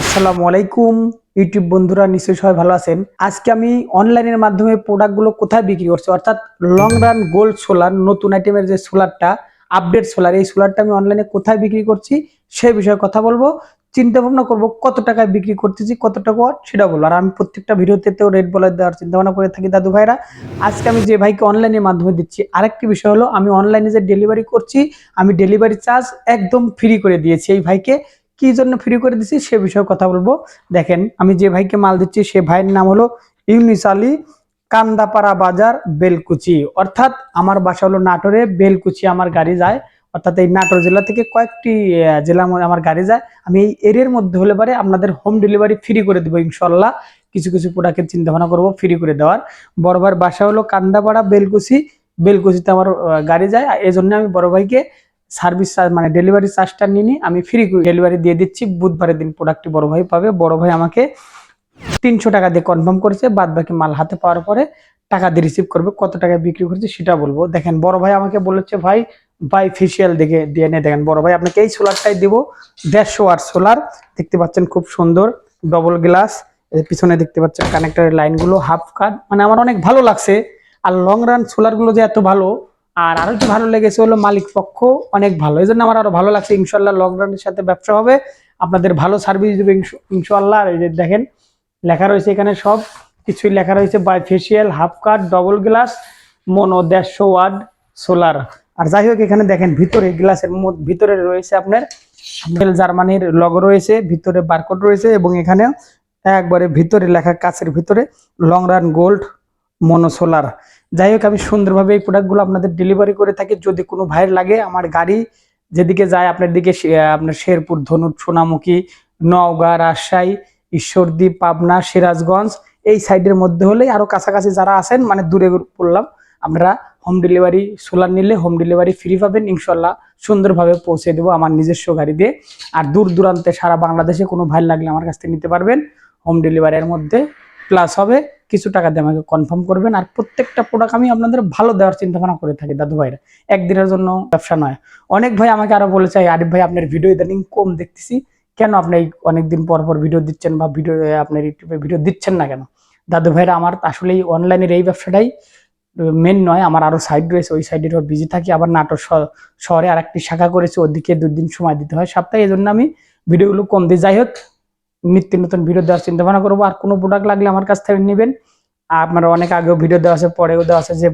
আসসালামু আলাইকুম। ইউটিউব বন্ধুরা নিশ্চয়ই সবাই ভালো আছেন। আজকে আমি অনলাইনের মাধ্যমে প্রোডাক্টগুলো কোথায় বিক্রি করছি, অর্থাৎ লং রান গোল্ড সোলার নতুন আইটেমের যে সোলারটা আপডেট সোলার এই সোলারটা আমি অনলাইনে কোথায় বিক্রি করছি সেই বিষয়ে কথা বলব। চিন্তা ভাবনা করব, কত টাকায় বিক্রি করতেছি, কত টাকা সেটা বলব। আর আমি প্রত্যেকটা ভিডিওতে তো রেট বলে দেওয়ার চিন্তা ভাবনা করে থাকি দাদু ভাইরা। আজকে আমি যে ভাইকে অনলাইনের মাধ্যমে দিচ্ছি, আরেকটি বিষয় হলো, আমি অনলাইনে যে ডেলিভারি করছি, আমি ডেলিভারি চার্জ একদম ফ্রি করে দিয়েছি এই ভাইকে। কি জন্য ফ্রি করে দিচ্ছি সে বিষয়ে কথা বলব। দেখেন, আমি যে ভাইকে মাল দিচ্ছি, সে ভাইয়ের নাম হলো ইউনিস আলী কান্দাপাড়া বাজার, বেলকুচি। অর্থাৎ আমার বাসা হলো নাটোরে, বেলকুচি আমার গাড়ি যায়। অর্থাৎ এই নাটোর জেলা থেকে কয়েকটি মধ্যে আমার গাড়ি যায়। আমি এই এরিয়ার মধ্যে হলে পারে আপনাদের হোম ডেলিভারি ফ্রি করে দেবো ইনশাল্লাহ কিছু কিছু প্রোডাক্টের চিন্তা ভাবনা করব ফ্রি করে দেওয়ার। বড় ভাইয়ের বাসা হলো কান্দাপাড়া, বেলকুচি। বেলকুচিতে আমার গাড়ি যায়। এই জন্য আমি বড় ভাইকে সার্ভিস চার্জ মানে ডেলিভারি চার্জটা নিয়ে আমি ফ্রি ডেলিভারি দিয়ে দিচ্ছি। বুধবারের দিন প্রোডাক্টটি বড় ভাই পাবে। বড় ভাই আমাকে তিনশো টাকা দিয়ে কনফার্ম করেছে। বাদ বাকি মাল হাতে পাওয়ার পরে টাকা দিয়ে রিসিভ করবে। কত টাকায় বিক্রি করছে সেটা বলব। দেখেন, বড় ভাই আমাকে বলেছে, ভাই বাই ফেসিয়াল দেখে দিয়ে নিয়ে দেখেন, বড় ভাই, আপনাকে এই সোলারটাই দিব। দেড়শো ওয়াট সোলার। দেখতে পাচ্ছেন খুব সুন্দর ডবল গ্লাস পিছনে দেখতে পাচ্ছেন কানেক্টরের লাইনগুলো হাফ কাট মানে আমার অনেক ভালো লাগছে। আর লং রান সোলারগুলো যে এত ভালো আর আরও কি ভালো লেগেছে হলো মালিক পক্ষ অনেক ভালো। এই জন্য আমার আরও ভালো লাগছে ইনশাল্লাহ লং রানের সাথে ব্যবসা হবে। আপনাদের ভালো সার্ভিস দেবে ইনশাল্লাহ আর এই যে দেখেন, লেখা রয়েছে এখানে সব। কিছুই লেখা রয়েছে by facial half cut double glass mono দেড়শো ওয়ার্ড সোলার আর যাই হোক, এখানে দেখেন ভিতরে গ্লাসের ভিতরে রয়েছে আপনার জার্মানির লগ রয়েছে, ভিতরে বারকোড রয়েছে এবং এখানে একবারে ভিতরে লেখা কাছের ভিতরে long run gold mono solar যাই হোক, আমি সুন্দরভাবে এই প্রোডাক্টগুলো আপনাদের ডেলিভারি করে থাকি। যদি কোনো ভাইয়ের লাগে, আমার গাড়ি যেদিকে যায়, আপনার দিকে আপনার শেরপুর ধনুট সোনামুখী, নওগাঁ, রাজশাহী, ঈশ্বরদী, পাবনা, সিরাজগঞ্জ, এই সাইডের মধ্যে হলেই আরও কাছাকাছি যারা আছেন মানে দূরে পড়লাম, আপনারা হোম ডেলিভারি সোলার নিলে হোম ডেলিভারি ফ্রি পাবেন। ইনশাল্লাহ সুন্দরভাবে পৌঁছে দেবো আমার নিজস্ব গাড়ি দিয়ে। আর দূর দূরান্তে সারা বাংলাদেশে কোনো ভাই লাগলে আমার কাছ থেকে নিতে পারবেন। হোম ডেলিভারির মধ্যে প্লাস হবে, কিছু টাকা দিয়ে আমাকে কনফার্ম করবেন। আর প্রত্যেকটা প্রোডাক্ট আমি আপনাদের ভালো দেওয়ার চিন্তা ভাবনা করে থাকি, দাদু ভাইরা। একদিনের জন্য ব্যবসা নয়। অনেক ভাই আমাকে আরও বলেছে, "এই আরিফ ভাই, আপনার ভিডিও ইদানিং কম দেখতেছি। কেন আপনি এই অনেকদিন পর পর ভিডিও দিচ্ছেন বা ভিডিও আপনার ইউটিউবে ভিডিও দিচ্ছেন না কেন? দাদু ভাইরা, আমার আসলেই অনলাইনের এই ব্যবসাটাই মেন নয়, আমার আরও সাইড রয়েছে, ওই সাইডের বিজি থাকি। আবার নাটোর শহরে আর একটি শাখা করেছি, ওদিকে দুদিন সময় দিতে হয়। সপ্তাহে এই জন্য আমি ভিডিওগুলো কম দিই। যাই হোক নিত্য নতুন ভিডিও দেওয়ার চিন্তা ভাবনা করব। আর কোনো প্রোডাক্ট লাগলে আমার কাছ থেকে নেবেন। আপনারা অনেক আগেও ভিডিও দেওয়া আছে, পরেও দেওয়া আছে, যে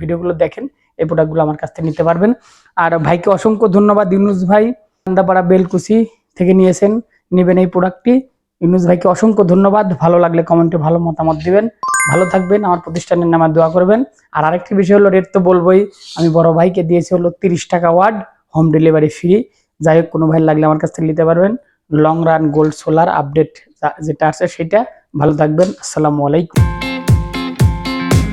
ভিডিওগুলো দেখেন, এই প্রোডাক্টগুলো আমার কাছ থেকে নিতে পারবেন। আর ভাইকে অসংখ্য ধন্যবাদ ইউনুস ভাই। কান্দাপাড়া বেলকুচি থেকে নিয়েছেন, নেবেন এই প্রোডাক্টটি ইউনুস ভাইকে অসংখ্য ধন্যবাদ। ভালো লাগলে কমেন্টে ভালো মতামত দিবেন। ভালো থাকবেন, আমার প্রতিষ্ঠানের নামে দোয়া করবেন। আর আরেকটি বিষয় হলো রেট তো বলবোই, আমি বড় ভাইকে দিয়েছি হলো তিরিশ টাকা ওয়ার্ড হোম ডেলিভারি ফ্রি যাই হোক, কোনো ভাই লাগলে আমার কাছ থেকে নিতে পারবেন। Long run gold solar update যেটা আছে সেটা ভালো থাকবেন। আসসালামু আলাইকুম।